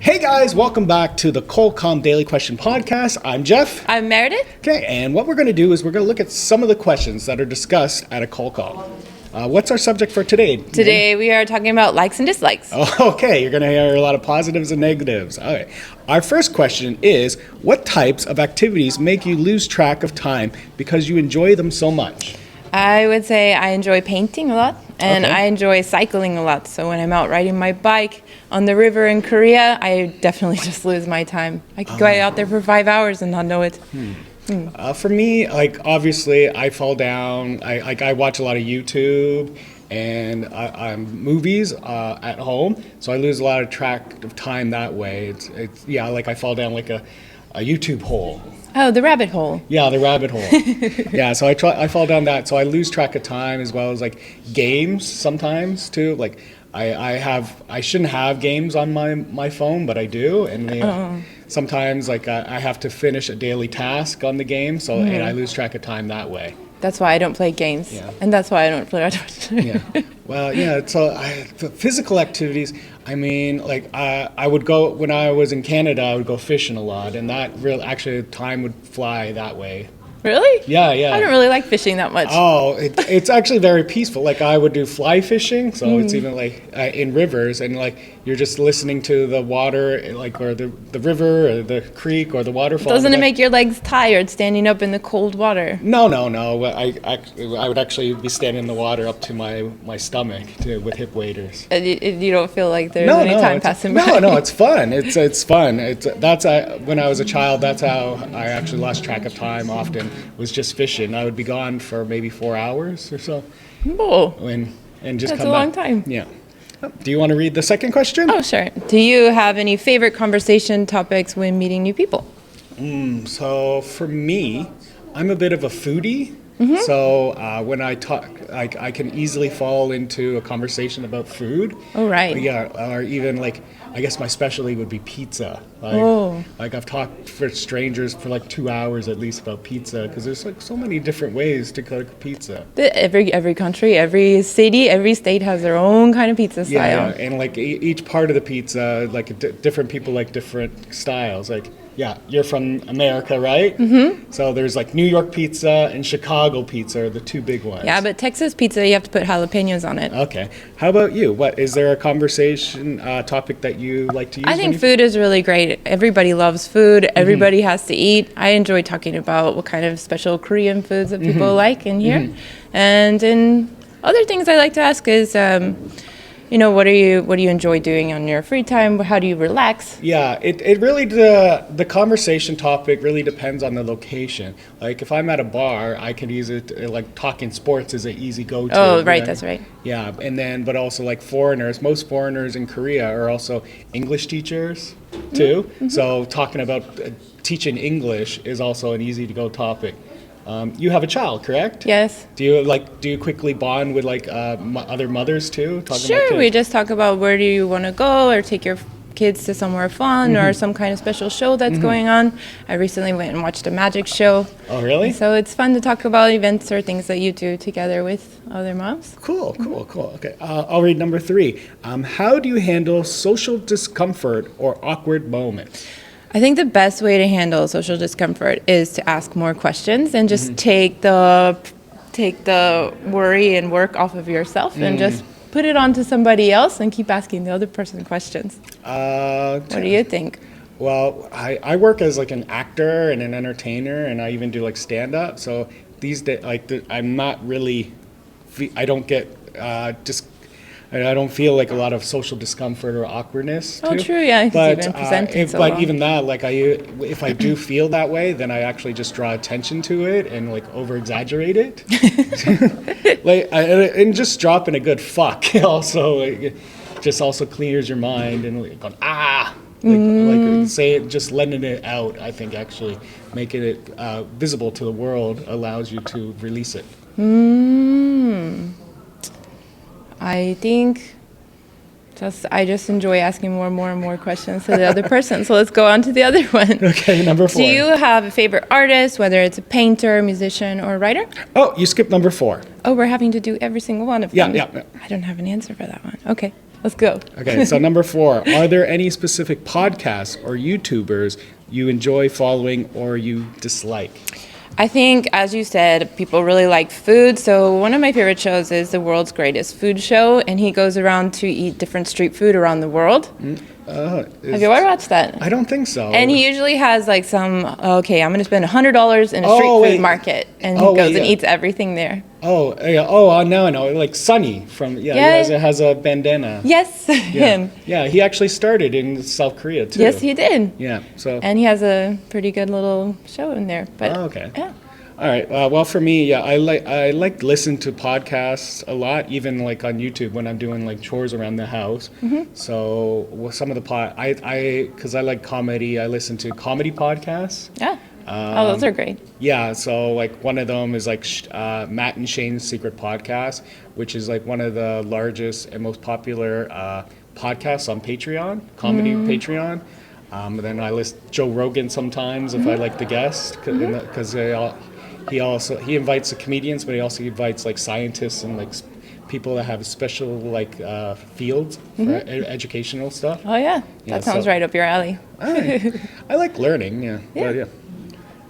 Hey guys, welcome back to the Colcom Daily Question Podcast. I'm Jeff. I'm Meredith. Okay, and what we're going to do is we're going to look at some of the questions that are discussed at a Colcom. Uh, what's our subject for today? Today we are talking about likes and dislikes. Oh, okay, you're going to hear a lot of positives and negatives. All right. Our first question is What types of activities make you lose track of time because you enjoy them so much? I would say I enjoy painting a lot and Okay. I enjoy cycling a lot. So when I'm out riding my bike on the river in Korea, I definitely just lose my time. I could go out there for five hours and not know it. Uh, for me, like obviously, I fall down. I like I watch a lot of YouTube and I, I'm movies uh, at home, so I lose a lot of track of time that way. It's it's yeah, like I fall down like a, a YouTube hole. Oh, the rabbit hole. Yeah, the rabbit hole. yeah, so I try I fall down that, so I lose track of time as well as like games sometimes too. Like I, I have I shouldn't have games on my my phone, but I do, and they, oh. sometimes like I, I have to finish a daily task on the game, so and I mm-hmm. lose track of time that way. That's why I don't play games. Yeah. And that's why I don't play. Yeah. well, yeah. So I, the physical activities. I mean, like I, I would go when I was in Canada. I would go fishing a lot, and that real actually time would fly that way. really? Yeah, yeah. I don't really like fishing that much. Oh, it, it's actually very peaceful. Like I would do fly fishing, so it's even like uh, in rivers, and like you're just listening to the water, like or the the river or the creek or the waterfall. Doesn't it make your legs tired standing up in the cold water? No, no, no. I, I I would actually be standing in the water up to my my stomach to, with hip waders. And you, you don't feel like there's no, any no, time passing no, by? no. It's fun. It's it's fun. It's that's I, when I was a child. That's how I actually lost track of time. Often was just fishing. I would be gone for maybe four hours or so, Oh. and and just That's come a long back. time. Yeah. Do you want to read the second question? Oh, sure. Do you have any favorite conversation topics when meeting new people? Hmm, so for me, I'm a bit of a foodie. Mm-hmm. So uh, when I talk, I, I can easily fall into a conversation about food. Oh, right. Yeah, or even like I guess my specialty would be pizza. Like, Oh. like I've talked for strangers for like two hours at least about pizza because there's like so many different ways to cook pizza. Every every country, every city, every state has their own kind of pizza style. yeah, and like e- each part of the pizza, like d- different people like different styles. Like, yeah, you're from America, right? Mm-hmm. So there's like New York pizza and Chicago pizza are the two big ones. Yeah, but Texas pizza, you have to put jalapenos on it. Okay. How about you? What is there a conversation uh, topic that you like to use? I think food is really great. Everybody loves food. Mm-hmm. Everybody has to eat. I enjoy talking about what kind of special Korean foods that people Mm-hmm. like in here. And in other things I like to ask is, um, you know, what are you what do you enjoy doing on your free time? How do you relax? Yeah, it, it really the the conversation topic really depends on the location. Like if I'm at a bar, I can use it like talking sports is an easy go to. Oh, right, that's right. Yeah, and then but also like foreigners, most foreigners in Korea are also English teachers too. Mm-hmm. So talking about uh, teaching English is also an easy to go topic. Um, you have a child, correct? Yes. Do you like do you quickly bond with like uh, m- other mothers too? Talking about Sure, we just talk about where do you want to go or take your kids to somewhere fun Mm-hmm. or some kind of special show that's going on. I recently went and watched a magic show. Oh, really? So it's fun to talk about events or things that you do together with other moms. Cool, cool, cool. Okay, uh, I'll read number three. Um, how do you handle social discomfort or awkward moments? I think the best way to handle social discomfort is to ask more questions and just Mm-hmm. take the take the worry and work off of yourself and just Mm. put it onto somebody else and keep asking the other person questions. Uh, What do you think? well, I, I work as like an actor and an entertainer, and I even do like stand up. So these days, like the, I'm not really, I don't get uh, just. I don't feel like a lot of social discomfort or awkwardness. Oh, too. true, yeah, 'cause But, you've been uh, presenting if, so but long. even that, like I, if I do feel that way, then I actually just draw attention to it and like over exaggerate it. like I, and just dropping a good fuck also like, just also clears your mind and like going ah like, like say it just letting it out i think actually making it uh, visible to the world allows you to release it I think just I just enjoy asking more and more and more questions to the other person. So let's go on to the other one. okay number four Do you have a favorite artist, whether it's a painter, musician, or writer? oh you skipped number four Oh, we're having to do every single one of Yeah, them. yeah, yeah. I don't have an answer for that one. Okay. Let's go. Okay, so number four, are there any specific podcasts or YouTubers you enjoy following or you dislike? I think, as you said, people really like food. So one of my favorite shows is the world's greatest food show, and he goes around to eat different street food around the world. Mm. Uh, Have you ever watched that? I don't think so. And he usually has like some. Okay, I'm going to spend hundred dollars in a street Oh, food wait. market, and he Oh, goes wait, and yeah. eats everything there. Oh, yeah. Oh, uh, now I know. Like Sunny from yeah, Yeah. He has, a, has a bandana. Yes, Yeah. him. Yeah, he actually started in South Korea too. Yes, he did. Yeah. So. And he has a pretty good little show in there. But Oh, okay. yeah. All right. Uh, well, for me, yeah, I like I like listen to podcasts a lot, even like on YouTube when I'm doing like chores around the house. Mm-hmm. So well, some of the pod, I I because I like comedy, I listen to comedy podcasts. Yeah. oh, those Um, are great. Yeah, so like one of them is like uh, Matt and Shane's Secret Podcast, which is like one of the largest and most popular uh, podcasts on Patreon, comedy Patreon. Um, then I list Joe Rogan sometimes if I like the guest, because he also he invites the comedians, but he also invites like scientists and like people that have special like uh, fields for e- educational stuff. Oh yeah, Yeah, that sounds so- right up your alley. I, I like learning, yeah. Yeah. But, yeah.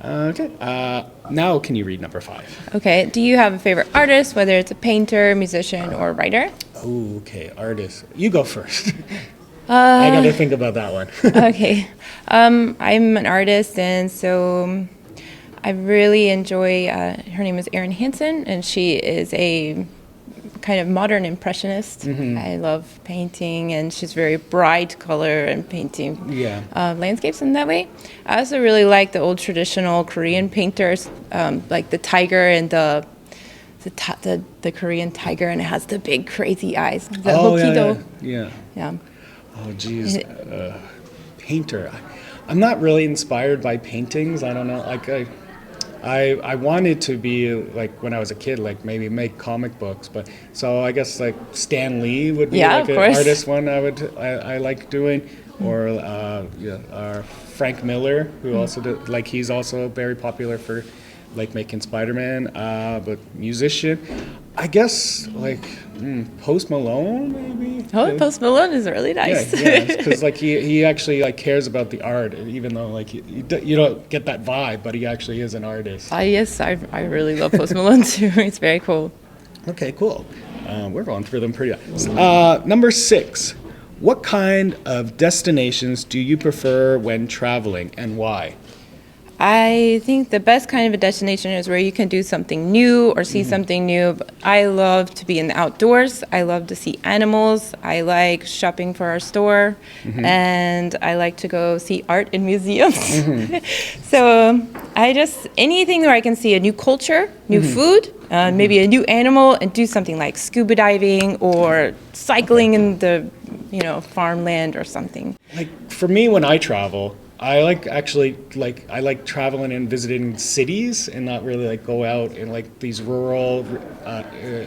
Uh, okay. Uh, now, can you read number five? Okay. Do you have a favorite artist, whether it's a painter, musician, or writer? Oh, okay. Artist. You go first. Uh, I got to think about that one. okay. Um, I'm an artist, and so I really enjoy. Uh, her name is Erin Hansen, and she is a kind of modern impressionist. I love painting, and she's very bright color and painting. Yeah. Uh, landscapes in that way. I also really like the old traditional Korean painters, um, like the tiger and the the, ti- the the Korean tiger, and it has the big crazy eyes. The oh, yeah, yeah. yeah. yeah. Oh, geez. Uh, painter. I, I'm not really inspired by paintings. I don't know. Like, I, I, I wanted to be like when I was a kid, like maybe make comic books. But so I guess like Stan Lee would be Yeah, like an course. artist one I would I, I like doing, or uh, yeah, uh, Frank Miller, who also did, like he's also very popular for like making Spider-Man. Uh, but musician, I guess like mm, Post Malone maybe. Oh, Post Malone is really nice. Yeah, yeah, because like he, he actually like cares about the art, even though like you, you don't get that vibe, but he actually is an artist. Ah, yes, I, I really love Post Malone too. It's very cool. Okay, cool. Um, we're going through them pretty. Uh, number six, what kind of destinations do you prefer when traveling, and why? I think the best kind of a destination is where you can do something new or see mm-hmm. something new. But I love to be in the outdoors. I love to see animals. I like shopping for our store, mm-hmm. and I like to go see art in museums. Mm-hmm. so I just anything where I can see a new culture, new food, uh, maybe a new animal, and do something like scuba diving or cycling in the you know farmland or something. Like for me, when I travel, I like actually like I like traveling and visiting cities, and not really like go out in like these rural, uh, uh,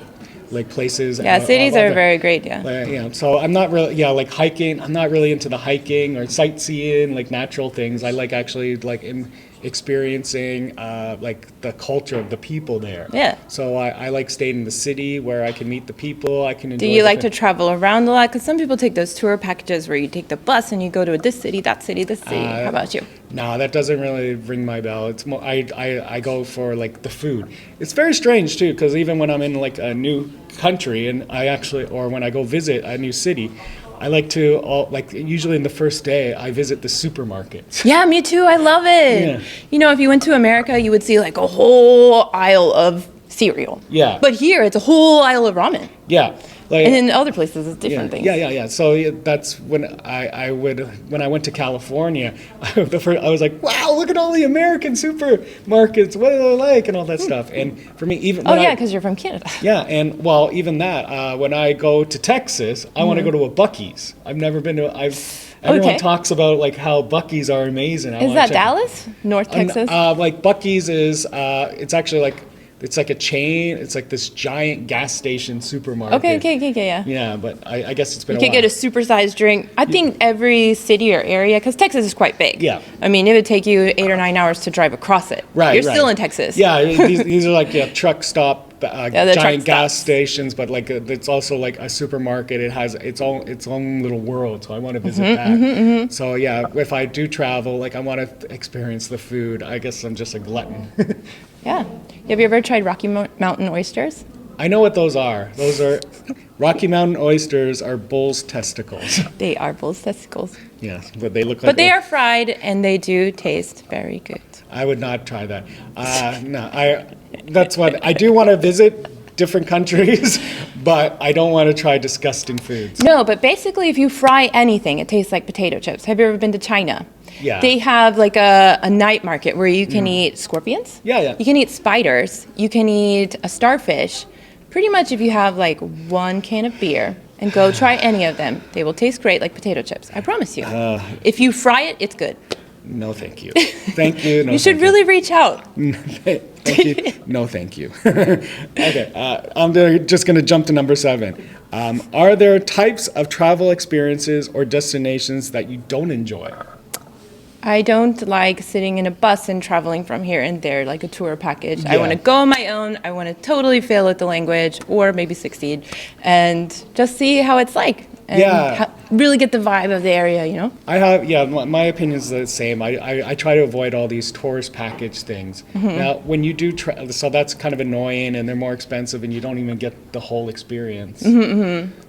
like places. Yeah, cities are the- very great. Yeah. Like, yeah, so I'm not really yeah like hiking. I'm not really into the hiking or sightseeing like natural things. I like actually like in experiencing uh, like the culture of the people there. Yeah. So I, I like staying in the city where I can meet the people. I can enjoy. Do you like to travel around a lot? Because some people take those tour packages where you take the bus and you go to this city, that city, this city. Uh, How about you? No, that doesn't really ring my bell. It's more I, I, I go for like the food. It's very strange too because even when I'm in like a new country and I actually or when I go visit a new city, I like to all like usually in the first day I visit the supermarket. Yeah, me too. I love it. Yeah. You know, if you went to America, you would see like a whole aisle of cereal. Yeah. But here, it's a whole aisle of ramen. Yeah, like And in other places, it's yeah, different things. yeah, yeah, yeah. So yeah, that's when I, I would when I went to California. the first, I was like, wow, look at all the American supermarkets. What are they like and all that stuff. And for me, even Oh, when yeah, because you're from Canada. Yeah, and well, even that. Uh, when I go to Texas, I want to Mm-hmm. go to a Bucky's. I've never been to. I've everyone Okay. talks about like how Bucky's are amazing. I Is wanna that check- Dallas? North Texas? Uh, like Bucky's is. Uh, it's actually like it's like a chain. It's like this giant gas station supermarket. okay, okay, okay, okay, yeah. Yeah, but I, I guess it's been You a could while. get a supersized drink. I think every city or area, because Texas is quite big. Yeah. I mean, it would take you eight or nine hours to drive across it. Right, You're right. still in Texas. Yeah, these, these are like yeah, truck stop uh, Yeah, the truck giant gas stops. stations, but like a, it's also like a supermarket. It has its own its own little world. So I want to visit Mm-hmm, that. So yeah, if I do travel, like I want to experience the food. I guess I'm just a glutton. Yeah. Have you ever tried Rocky Mo- Mountain oysters? I know what those are. Those are Rocky Mountain oysters are bull's testicles. They are bull's testicles. yes, but they look like. But they are fried and they do taste very good. I would not try that. Uh, no, I. That's what I do want to visit different countries, but I don't want to try disgusting foods. No, but basically, if you fry anything, it tastes like potato chips. Have you ever been to China? Yeah. Mm. They have like a, a night market where you can eat scorpions. Yeah, yeah. You can eat spiders. You can eat a starfish. Pretty much, if you have like one can of beer and go try any of them, they will taste great like potato chips. I promise you. Uh. if you fry it, it's good. No, thank you. Thank you. No, you should really reach out. thank you. No, thank you. okay, uh, I'm just going to jump to number seven. Um, are there types of travel experiences or destinations that you don't enjoy? I don't like sitting in a bus and traveling from here and there like a tour package. I Yeah. want to go on my own. I want to totally fail at the language or maybe succeed and just see how it's like and Yeah. really get the vibe of the area, you know? I have, yeah, my, my opinion is the same. I, I, I try to avoid all these tourist package things. Now, when you do, tra- so that's kind of annoying and they're more expensive and you don't even get the whole experience.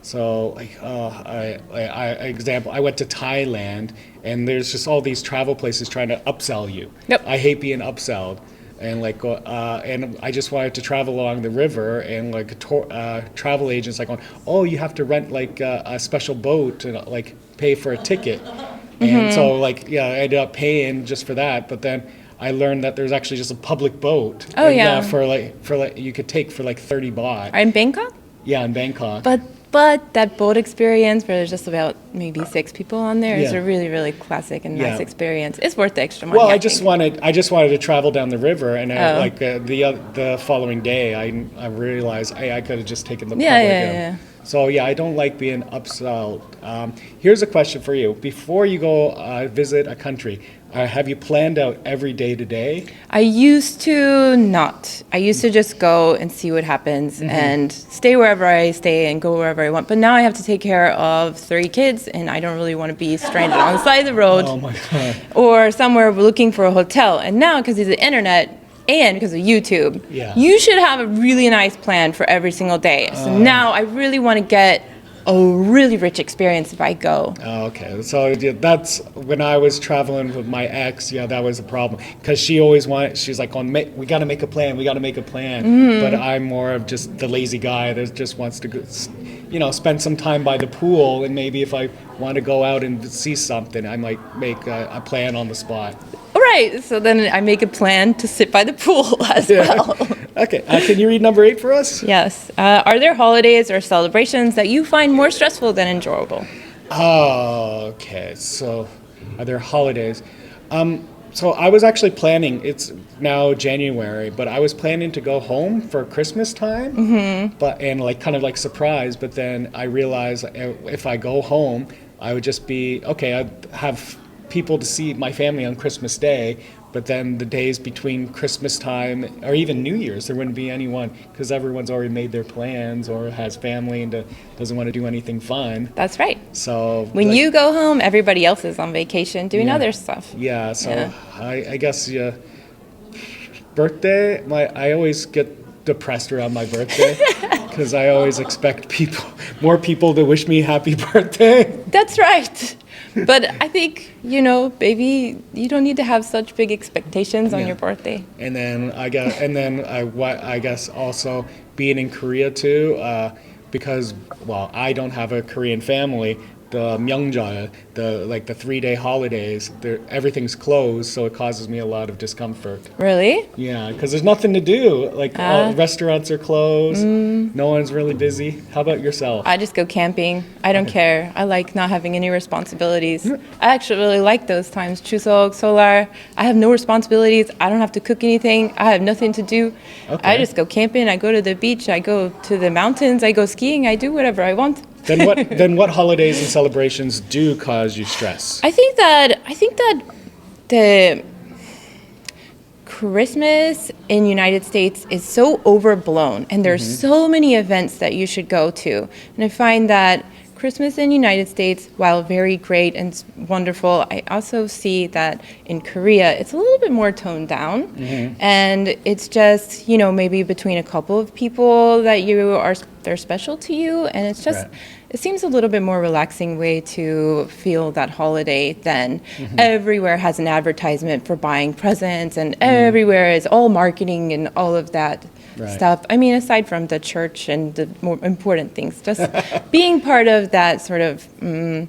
So, like, uh, I, I, I, example, I went to Thailand and there's just all these travel places trying to upsell you. Yep. I hate being upselled. And like, uh, and I just wanted to travel along the river, and like a uh, travel agents like, going, oh, you have to rent like uh, a special boat and like pay for a ticket. And so like, yeah, I ended up paying just for that. But then I learned that there's actually just a public boat. Oh, and, uh, yeah. for like for like you could take for like thirty baht. In Bangkok? Yeah, in Bangkok. But but that boat experience where there's just about maybe six people on there is Yeah. a really, really classic and Yeah. nice experience. It's worth the extra money. Well, I I just think. wanted I just wanted to travel down the river, and I, Oh. like uh, the oth- the following day, I I realized hey, I could have just taken the Yeah, public. yeah, in. yeah. So yeah, I don't like being upsold. Um, here's a question for you: Before you go uh, visit a country, uh, have you planned out every day to day? I used to not. I used to just go and see what happens Mm-hmm. and stay wherever I stay and go wherever I want. But now I have to take care of three kids, and I don't really want to be stranded on the side of the road Oh my god! or somewhere looking for a hotel. And now, because of the internet and because of YouTube, Yeah. you should have a really nice plan for every single day. So Uh. now I really want to get a really rich experience if I go. Oh, okay, so yeah, that's when I was traveling with my ex. Yeah, that was a problem because she always wanted. She's like, "On, ma- we got to make a plan. We got to make a plan." Mm-hmm. But I'm more of just the lazy guy that just wants to, go, you know, spend some time by the pool. And maybe if I want to go out and see something, I might make a, a plan on the spot. All right, so then I make a plan to sit by the pool as well. Okay, uh, can you read number eight for us? Yes. Uh, are there holidays or celebrations that you find more stressful than enjoyable? Oh, okay. So, are there holidays? Um, so I was actually planning. It's now January, but I was planning to go home for Christmas time. Mm-hmm. But and like kind of like surprise. But then I realized uh, if I go home, I would just be okay. I'd have people to see my family on Christmas Day. But then the days between Christmas time or even New Year's, there wouldn't be anyone because everyone's already made their plans or has family and uh, doesn't want to do anything fun. That's right. So When like- you go home, everybody else is on vacation doing Yeah. other stuff. yeah, so Yeah. I, I guess yeah. Birthday, my I always get depressed around my birthday because I always expect people, more people to wish me happy birthday. That's right. But I think, you know, baby, you don't need to have such big expectations on Yeah. your birthday. And then I guess, and then I what I guess also being in Korea too, uh, because well I don't have a Korean family. The Myeongjal, the like the three day holidays, everything's closed, so it causes me a lot of discomfort. Really? Yeah, because there's nothing to do. Like all ah. restaurants are closed. Mm. No one's really busy. How about yourself? I just go camping. I don't care. I like not having any responsibilities. Mm. I actually really like those times. Chuseok, Solar. I have no responsibilities. I don't have to cook anything. I have nothing to do. Okay. I just go camping. I go to the beach. I go to the mountains. I go skiing. I do whatever I want. Then what? then what holidays and celebrations do cause you stress? I think that I think that the Christmas in United States is so overblown and there's mm-hmm. so many events that you should go to. And I find that Christmas in the United States, while very great and wonderful, I also see that in Korea it's a little bit more toned down, mm-hmm. and it's just you know maybe between a couple of people that you are they're special to you, and it's just Right. it seems a little bit more relaxing way to feel that holiday than mm-hmm. everywhere has an advertisement for buying presents and everywhere is all marketing and all of that Right. stuff. I mean, aside from the church and the more important things, just being part of that sort of mm,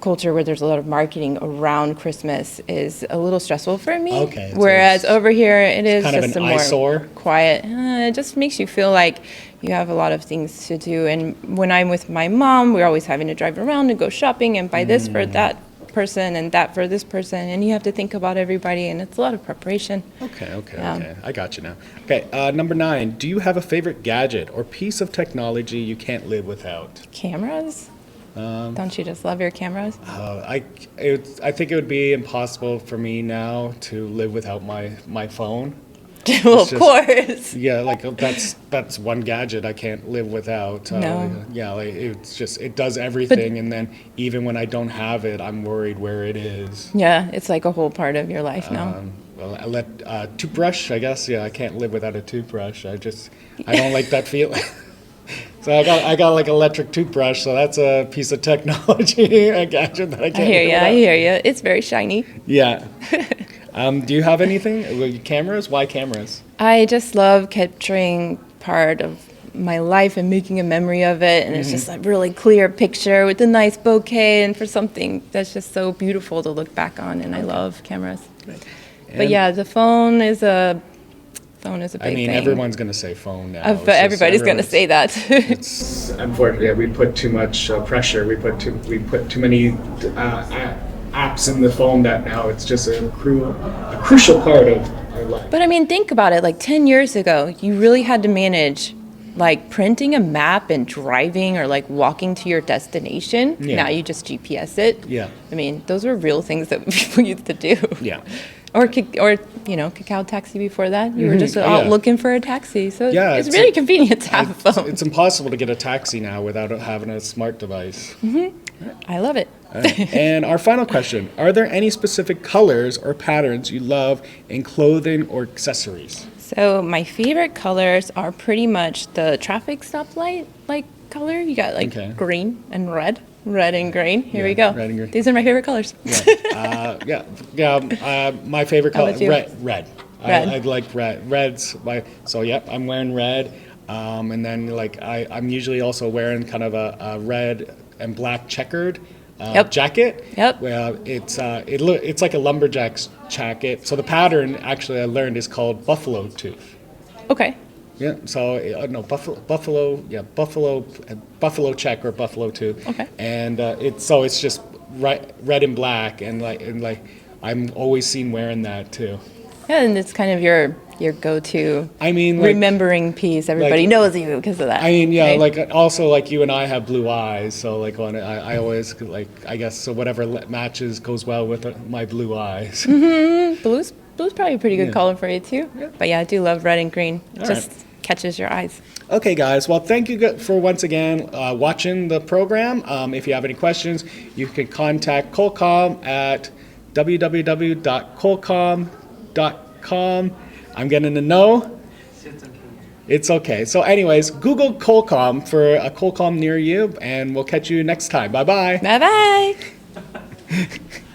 culture where there's a lot of marketing around Christmas is a little stressful for me. Okay, so Whereas it's over here, it is kind of just an a more eyesore? quiet. Uh, it just makes you feel like you have a lot of things to do. And when I'm with my mom, we're always having to drive around and go shopping and buy this Mm. for that person and that for this person. And you have to think about everybody, and it's a lot of preparation. Okay, okay, Yeah. okay. I got you now. Okay, uh, number nine. Do you have a favorite gadget or piece of technology you can't live without? Cameras? Um, Don't you just love your cameras? Uh, I, it, I think it would be impossible for me now to live without my, my phone. well, of just- course. Yeah, like uh, that's that's one gadget I can't live without. Uh, No. Yeah, like it's just it does everything, and then even when I don't have it, I'm worried where it is. Yeah, it's like a whole part of your life now. Um, well, I let uh, toothbrush. I guess yeah, I can't live without a toothbrush. I just I don't like that feeling. so I got I got like electric toothbrush. So that's a piece of technology, a gadget that I I can't. hear live you. I without. hear you. It's very shiny. Yeah. Um, do you have anything? Cameras? Why cameras? I just love capturing part of my life and making a memory of it. And it's just a really clear picture with a nice bouquet and for something that's just so beautiful to look back on. And I love cameras. But yeah, the phone is a phone is a big I mean, thing. everyone's gonna say phone now. Uh, but everybody's going to say that. It's unfortunately we put too much uh, pressure. We put too we put too many uh, apps in the phone that now it's just a, cru- a crucial part of our life. But I mean, think about it. Like 10 years ago, you really had to manage like printing a map and driving or like walking to your destination. Yeah. Now you just GPS it. Yeah. I mean, those were real things that people used to do. Yeah. Or, or you know, Cacao Taxi before that. You were mm-hmm. just Oh, out yeah. looking for a taxi. So Yeah, it's, it's really a- convenient to have a phone. it's impossible to get a taxi now without having a smart device. Mm-hmm. I love it. and our final question: Are there any specific colors or patterns you love in clothing or accessories? So my favorite colors are pretty much the traffic stoplight like color. You got like Okay. green and red, red and green. Here we go. red and green. These are my favorite colors. uh, yeah, yeah. um, Uh, my favorite color, red. Red. Red. I, I like red. Red's my. So yep, I'm wearing red. Um, and then like I, I'm usually also wearing kind of a, a red and black checkered uh, Yep. jacket. Yep. Well, it's uh, it lo- it's like a lumberjack's jacket. So the pattern actually I learned is called buffalo tooth. okay. Yeah. So uh, no buffalo buffalo yeah buffalo uh, buffalo check or buffalo tooth. Okay. And uh, it's so it's just right, red and black and like and like I'm always seen wearing that too. Yeah, and it's kind of your your go-to I mean, like, remembering piece. Everybody like- knows you because of that. I mean, yeah, right? like also like you and I have blue eyes, so like on I, I always like I guess so whatever le- matches goes well with uh, my blue eyes. blue's blue's probably a pretty good Yeah. color for you too. But yeah, I do love red and green. It All just catches your eyes. Okay, guys. Well, thank you go- for once again uh, watching the program. Um, if you have any questions, you can contact Colcom at www.colcom.com. I'm getting a no. It's okay. So, anyways, Google Colcom for a Colcom near you, and we'll catch you next time. Bye bye. Bye bye.